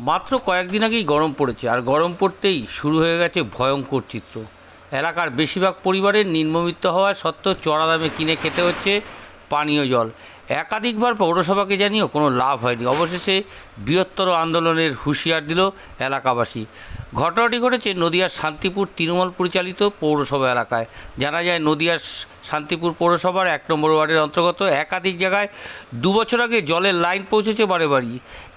মাত্র কয়েকদিন আগেই গরম পড়েছে, আর গরম পড়তেই শুরু হয়ে গেছে ভয়ঙ্কর চিত্র। এলাকার বেশিরভাগ পরিবারের নিম্নবিত্ত হওয়া সত্ত্বেও চড়া দামে কিনে খেতে হচ্ছে পানীয় জল। একাধিকবার পৌরসভাকে জানিয়েও কোনো লাভ হয়নি। অবশেষে বৃহত্তর আন্দোলনের হুঁশিয়ার দিল এলাকাবাসী। ঘটনাটি ঘটেছে নদিয়ার শান্তিপুর তৃণমূল পরিচালিত পৌরসভা এলাকায়। জানা যায়, নদিয়ার শান্তিপুর পৌরসভার এক নম্বর ওয়ার্ডের অন্তর্গত একাধিক জায়গায় দু বছর আগে জলের লাইন পৌঁছেছে বারে বাড়ি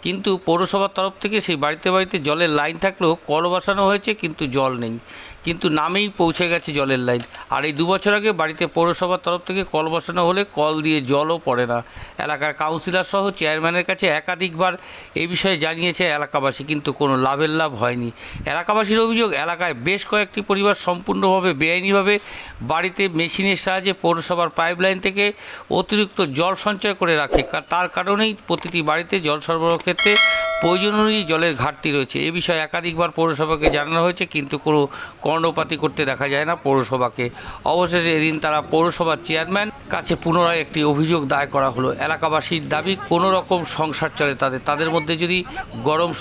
কিন্তু পৌরসভার তরফ থেকে সেই বাড়িতে বাড়িতে জলের লাইন থাকলেও কল বসানো হয়েছে, কিন্তু জল নেই। কিন্তু নামেই পৌঁছে গেছে জলের লাইন। আর এই দু বছর আগে বাড়িতে পৌরসভার তরফ থেকে কল বসানো হলে কল দিয়ে জলও পড়ে না। এলাকার কাউন্সিলর সহ চেয়ারম্যানের কাছে একাধিকবার এ বিষয়ে জানিয়েছে এলাকাবাসী, কিন্তু কোনো লাভের লাভ হয়নি। এলাকাবাসীর অভিযোগ, এলাকায় বেশ কয়েকটি পরিবার সম্পূর্ণভাবে বেআইনিভাবে বাড়িতে মেশিনের সাহায্যে পৌরসভার পাইপলাইন থেকে অতিরিক্ত জল সঞ্চয় করে রাখে। তার কারণেই প্রতিটি বাড়িতে জল সরবরাহ ক্ষেত্রে প্রয়োজন অনুযায়ী জলের ঘাটতি রয়েছে। এ বিষয়ে একাধিকবার পৌরসভাকে জানানো হয়েছে, কিন্তু কোনো কর্ণপাতি করতে দেখা যায় না পৌরসভাকে। অবশেষে এদিন তারা পৌরসভার চেয়ারম্যান কাছে পুনরায় একটি অভিযোগ দায় করা হলো। এলাকাবাসীর দাবি, কোনো রকম সংসার চলে তাদের। তাদের মধ্যে যদি গরম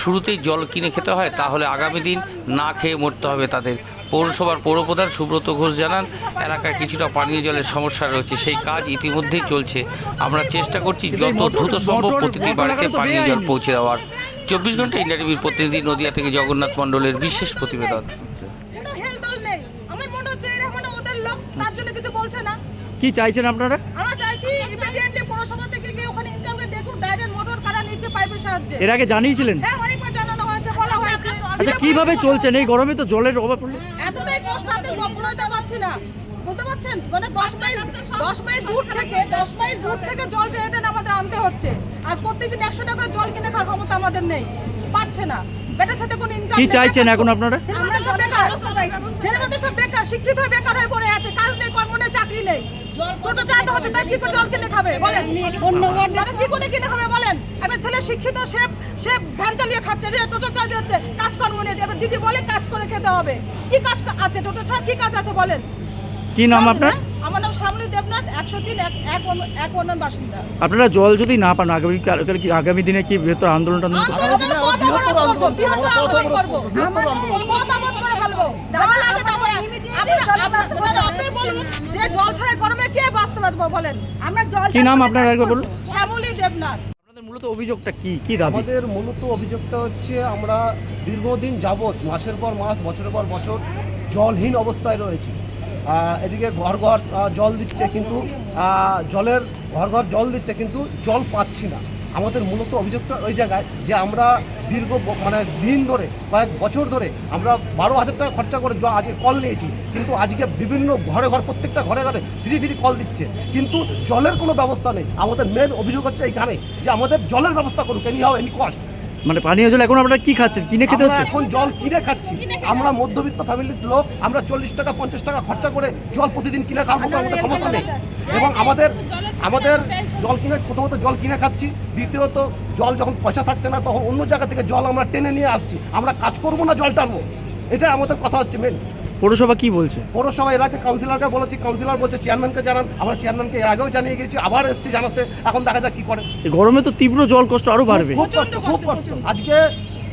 শুরুতেই জল কিনে খেতে হয়, তাহলে আগামী দিন না খেয়ে মরতে হবে তাদের। পৌরসভার পৌরপ্রধান সুব্রত ঘোষ জানান এলাকায় কিছুটা পানীয় জলের সমস্যা রয়েছে। সেই কাজ ইতিমধ্যেই চলছে। আমরা চেষ্টা করছি যত দ্রুত সম্ভব প্রতিটি বাড়িতে পানীয় জল পৌঁছে দেওয়ার। চব্বিশ ঘণ্টা ইন্ডিয়া টিভির প্রতিনিধি নদিয়া থেকে জগন্নাথ মণ্ডলের বিশেষ প্রতিবেদন। কোনো হেলদোল নেই। আমার হচ্ছে এরা ওদের লোক তার জন্য কিছু বলছে না। কি চাইছেন আপনারা? আমরা চাইছি ইমিডিয়েটলি পৌরসভা থেকে গিয়ে ওখানে ইনকামকে দেখুক ডাইরেক্ট মোটর কারা নিচ্ছে পাইপের সাহায্যে। এর আগে জানিয়েছিলেন? হ্যাঁ অনেকবার জানানো হয়েছে বলা হয়েছে। আচ্ছা কীভাবে চলছেন এই গরমে তো জলের অভাব পড়লে এতটাই কষ্ট আপনি বলতে পারছি না বুঝতে পারছেন? মানে দশ মাইল দশ মাইল দূর থেকে দশ মাইল দূর থেকে জল আমাদের আনতে হচ্ছে। আর প্রত্যেকদিন একশো টাকা জল কিনে খাওয়ার ক্ষমতা আমাদের নেই। পারছে না। বেটার সাথে কোনো ইনকাম কি চাইছেন এখন আপনারা? ছেলেমেয়েদের সব বেকার। ছেলেমেয়েদের সব বেকার শিক্ষিত হয়ে বেকার হয়ে পড়ে আছে কাজ নেই কর্ম নেই চাকরি নেই। টোটো চালাতে হচ্ছে তার কি করে জল কিনে খাবে? বলেন। তারা কি করে কিনে খাবে বলেন? এবার ছেলে শিক্ষিত সে সে ভ্যান চালিয়ে খাচ্ছে রে টোটো চালিয়ে যাচ্ছে কাজকর্ম নেই এবার দিদি বলে কাজ করে খেতে হবে। কি কাজ আছে টোটো ছাড়া কি কাজ আছে বলেন? কি নাম আপনার? আমার নাম শ্যামলী দেবনাথ একশো তিন এক এক অন্য- বাসিন্দা। আপনারা জল যদি না পান আগামী কাল- কি আগামী দিনে কি বৃহত্তর আন্দোলন টান্দোলন করবেন? আন্দোলন করব, অবরোধ করে ফেলব। যা। আপনি- বলুন জল ছাড়া গরমে কে বাঁচতে পারব বলেন? আমরা জল কি নাম আপনার একবার বলুন? শ্যামলী দেবনাথ। মূলত অভিযোগটা কি? কি দাবি? আমাদের মূলত অভিযোগটা হচ্ছে আমরা দীর্ঘদিন যাবৎ মাসের পর মাস বছরের পর বছর জলহীন অবস্থায় রয়েছি। আহ, এদিকে ঘর ঘর জল দিচ্ছে কিন্তু আহ, জলের ঘর ঘর জল দিচ্ছে কিন্তু জল পাচ্ছি না। আমাদের মূলত অভিযোগটা ওই জায়গায় যে আমরা দীর্ঘ মানে দিন ধরে, কয়েক বছর ধরে আমরা বারো হাজার টাকা খরচা করে আজকে কল নিয়েছি, কিন্তু আজকে বিভিন্ন ঘরে ঘর, প্রত্যেকটা ঘরে ঘরে ফ্রি ফ্রি কল দিচ্ছে। কিন্তু জলের কোনো ব্যবস্থা নেই। আমাদের মেন অভিযোগ হচ্ছে এইখানে যে আমাদের জলের ব্যবস্থা করুক এনি হাও এনি কস্ট মানে পানীয় জল এখন আপনারা কি খাচ্ছেন? কিনে খেতে হচ্ছে? এখন জল কিনে খাচ্ছি। আমরা মধ্যবিত্ত ফ্যামিলির লোক আমরা চল্লিশ টাকা পঞ্চাশ টাকা খরচা করে জল প্রতিদিন কিনে খাব মতো আমাদের ক্ষমতা নেই। এবং আমাদের আমাদের জল কিনে প্রথমত জল কিনে খাচ্ছি। দ্বিতীয়ত জল যখন পয়সা থাকছে না তখন অন্য জায়গা থেকে জল আমরা টেনে নিয়ে আসছি। আমরা কাজ করব না জল টানবো। এটা আমাদের কথা হচ্ছে মেন পৌরসভা কি বলছে? পৌরসভা এর আগে কাউন্সিলরকে বলেছি কাউন্সিলর বলছে চেয়ারম্যানকে জানান আমরা চেয়ারম্যানকে এর আগেও জানিয়ে গেছি আবার এসছি জানাতে এখন দেখা যাক কি করে। এই গরমে তো তীব্র জল কষ্ট আরও বাড়বে। খুব কষ্ট খুব কষ্ট আজকে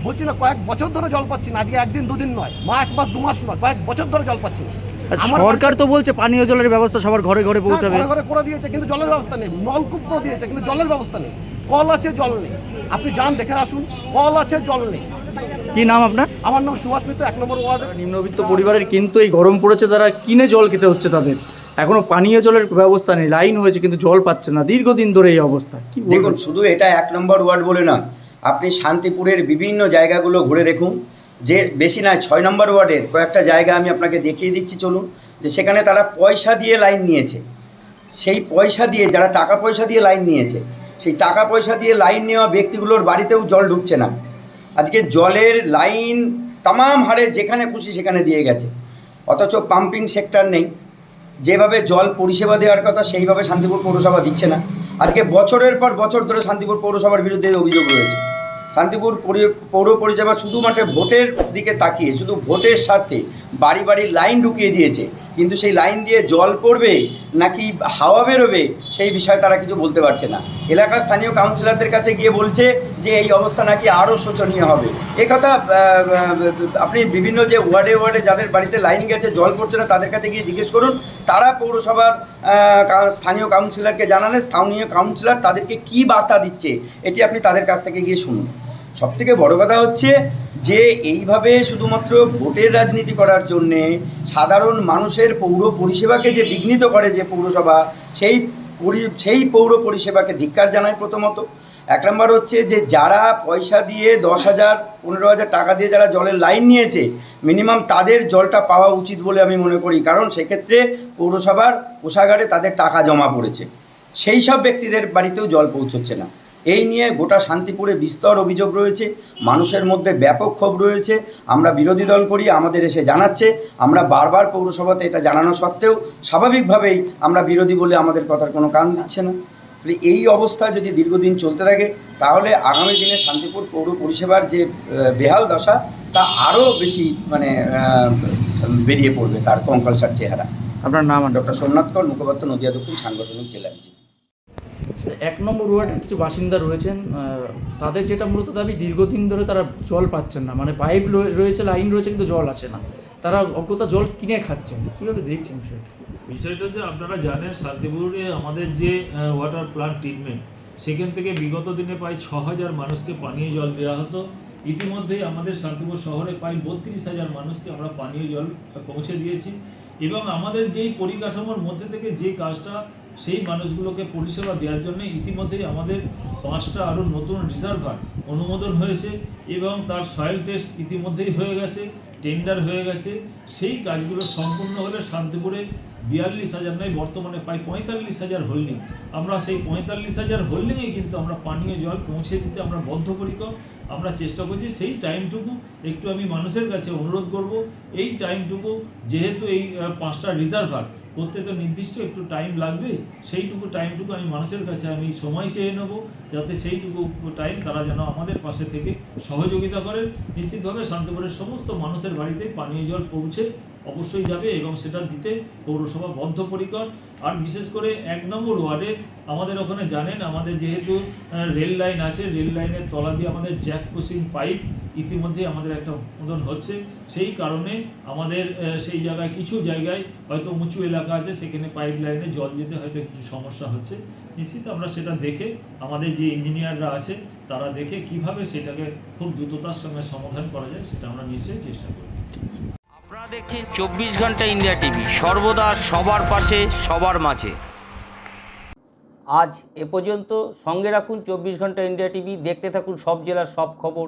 বলছি না কয়েক বছর ধরে জল পাচ্ছি না আজকে একদিন দুদিন নয় মা এক মাস দু মাস নয় কয়েক বছর ধরে জল পাচ্ছি না। আমার সরকার তো বলছে পানীয় জলের ব্যবস্থা সবার ঘরে ঘরে হ্যাঁ, পৌঁছাবে। ঘরে ঘরে করে দিয়েছে কিন্তু জলের ব্যবস্থা নেই নলকূপ করে দিয়েছে কিন্তু জলের ব্যবস্থা নেই। কল আছে জল নেই। আপনি যান দেখে আসুন কল আছে জল নেই। কি নাম আপনার? আমার নাম সুভাষ মিত্র এক নম্বর ওয়ার্ড। নিম্নবিত্ত পরিবারের কিন্তু এই গরম পড়েছে তারা কিনে জল খেতে হচ্ছে তাদের। এখনও পানীয় জলের ব্যবস্থা নেই লাইন হয়েছে কিন্তু জল পাচ্ছে না। দীর্ঘদিন ধরে এই অবস্থা কি দেখুন শুধু এটা এক নম্বর ওয়ার্ড বলে না আপনি শান্তিপুরের বিভিন্ন জায়গাগুলো ঘুরে দেখুন। যে বেশি নয় ছয় নম্বর ওয়ার্ডের কয়েকটা জায়গা আমি আপনাকে দেখিয়ে দিচ্ছি চলুন। যে সেখানে তারা পয়সা দিয়ে লাইন নিয়েছে। সেই পয়সা দিয়ে যারা টাকা পয়সা দিয়ে লাইন নিয়েছে সেই টাকা পয়সা দিয়ে লাইন নেওয়া ব্যক্তিগুলোর বাড়িতেও জল ঢুকছে না। আজকে জলের লাইন তামাম হারে যেখানে খুশি সেখানে দিয়ে গেছে। অথচ পাম্পিং সেক্টর নেই। যেভাবে জল পরিষেবা দেওয়ার কথা, সেইভাবে শান্তিপুর পৌরসভা দিচ্ছে না। আজকে বছরের পর বছর ধরে শান্তিপুর পৌরসভার বিরুদ্ধে অভিযোগ রয়েছে। শান্তিপুর পৌর পরিষেবা শুধুমাত্র ভোটের দিকে তাকিয়ে, শুধু ভোটের স্বার্থে বাড়ি বাড়ি লাইন ঢুকিয়ে দিয়েছে। কিন্তু সেই লাইন দিয়ে জল পড়বে নাকি হাওয়া বেরোবে সেই বিষয়ে তারা কিছু বলতে পারছে না। এলাকার স্থানীয় কাউন্সিলরদের কাছে গিয়ে বলছে যে এই অবস্থা নাকি আরও শোচনীয় হবে। আহ, আহ, আপনি বিভিন্ন যে ওয়ার্ডে ওয়ার্ডে যাদের বাড়িতে লাইন গেছে জল পড়ছে না তাদের কাছে গিয়ে জিজ্ঞেস করুন। তারা পৌরসভার স্থানীয় কাউন্সিলরকে জানালে স্থানীয় কাউন্সিলর তাদেরকে কি বার্তা দিচ্ছে এটি আপনি তাদের কাছ থেকে গিয়ে শুনুন। সবথেকে বড় কথা হচ্ছে যে এইভাবে শুধুমাত্র ভোটের রাজনীতি করার জন্যে সাধারণ মানুষের পৌর পরিষেবাকে যে বিঘ্নিত করে যে পৌরসভা, সেই পরি, সেই পৌর পরিষেবাকে ধিক্কার জানায় প্রথমত। এক নম্বর হচ্ছে যে যারা পয়সা দিয়ে দশ হাজার, পনেরো হাজার টাকা দিয়ে যারা জলের লাইন নিয়েছে, মিনিমাম তাদের জলটা পাওয়া উচিত বলে আমি মনে করি। কারণ সেক্ষেত্রে পৌরসভার কোষাগারে তাদের টাকা জমা পড়েছে। সেই সব ব্যক্তিদের বাড়িতেও জল পৌঁছচ্ছে না। এই নিয়ে গোটা শান্তিপুরে বিস্তর অভিযোগ রয়েছে মানুষের মধ্যে ব্যাপক ক্ষোভ রয়েছে। আমরা বিরোধী দল করি আমাদের এসে জানাচ্ছে আমরা বারবার পৌরসভাতে এটা জানানো সত্ত্বেও স্বাভাবিকভাবেই আমরা বিরোধী বলে আমাদের কথার কোনো কান দিচ্ছে না। এই অবস্থা যদি দীর্ঘদিন চলতে থাকে তাহলে আগামী দিনে শান্তিপুর পৌর পরিষেবার যে বেহাল দশা তা আরও বেশি মানে বেরিয়ে পড়বে তার কঙ্কালসার চেহারা। আপনার নাম ডক্টর সোমনাথ কর মুখপাত্র নদিয়া দক্ষিণ সাংগঠনিক জেলা বিজেপি। এক নম্বর ওয়ার্ডের কিছু বাসিন্দা রয়েছেন তাদের যেটা মূলত দাবি, দীর্ঘদিন ধরে তারা জল পাচ্ছেন না। মানে পাইপ রয়েছে, লাইন রয়েছে, কিন্তু জল আসে না। তারা অজ্ঞতা জল কিনে খাচ্ছেন। কীভাবে দেখছেন বিষয়টা? বিষয়টা হচ্ছে, আপনারা জানেন, শান্তিপুরে আমাদের যে ওয়াটার প্লান্ট ট্রিটমেন্ট সেখান থেকে বিগত দিনে প্রায় ছ হাজার মানুষকে পানীয় জল দেওয়া হতো। ইতিমধ্যেই আমাদের শান্তিপুর শহরে প্রায় বত্রিশ হাজার মানুষকে আমরা পানীয় জল পৌঁছে দিয়েছি। এবং আমাদের যেই পরিকাঠামোর মধ্যে থেকে যে কাজটা সেই মানুষগুলোকে পরিষেবা দেওয়ার জন্য ইতিমধ্যেই আমাদের পাঁচটা আরও নতুন রিজার্ভার অনুমোদন হয়েছে এবং তার সয়েল টেস্ট ইতিমধ্যেই হয়ে গেছে টেন্ডার হয়ে গেছে। সেই কাজগুলো সম্পূর্ণ হলে শান্তিপুরে বিয়াল্লিশ হাজার নয়, বর্তমানে প্রায় পঁয়তাল্লিশ হাজার হোল্ডিং আমরা সেই পঁয়তাল্লিশ হাজার হোল্ডিংয়ে কিন্তু আমরা পানীয় জল পৌঁছে দিতে আমরা বদ্ধপরিকর। আমরা চেষ্টা করছি সেই টাইমটুকু একটু আমি মানুষের কাছে অনুরোধ করব। এই টাইমটুকু যেহেতু এই পাঁচটা রিজার্ভার করতে তো নির্দিষ্ট একটু টাইম লাগবে, সেইটুকু টাইমটুকু আমি মানুষের কাছে আমি সময় চেয়ে নেব, যাতে সেইটুকু টাইম তারা যেন আমাদের পাশে থেকে সহযোগিতা করে নিশ্চিতভাবে শান্তিপুরের সমস্ত মানুষের বাড়িতে পানীয় জল পৌঁছে অবশ্যই যাবে এবং সেটা দিতে পৌরসভা বদ্ধপরিকর। আর বিশেষ করে এক নম্বর ওয়ার্ডে আমাদের ওখানে জানেন, আমাদের যেহেতু রেল লাইন আছে রেল লাইনের তলা দিয়ে আমাদের জ্যাক পুশিং পাইপ ইতিমধ্যে আমাদের একটা অনুমোদন হচ্ছে। সেই কারণে আমাদের সেই জায়গায় কিছু জায়গায় হয়তো উঁচু এলাকা আছে সেখানে পাইপ লাইনে জল যেতে হয়তো কিছু সমস্যা হচ্ছে। নিশ্চিত আমরা সেটা দেখে আমাদের যে ইঞ্জিনিয়াররা আছে তারা দেখে কীভাবে সেটাকে খুব দ্রুততার সঙ্গে সমাধান করা যায় সেটা আমরা নিশ্চয়ই চেষ্টা করব। আপনারা দেখছেন চব্বিশ ঘণ্টা ইন্ডিয়া টিভি সর্বদা সবার পাশে সবার মাঝে। আজ এ পর্যন্ত সঙ্গে রাখুন চব্বিশ ঘণ্টা ইন্ডিয়া টিভি দেখতে থাকুন সব জেলার সব খবর।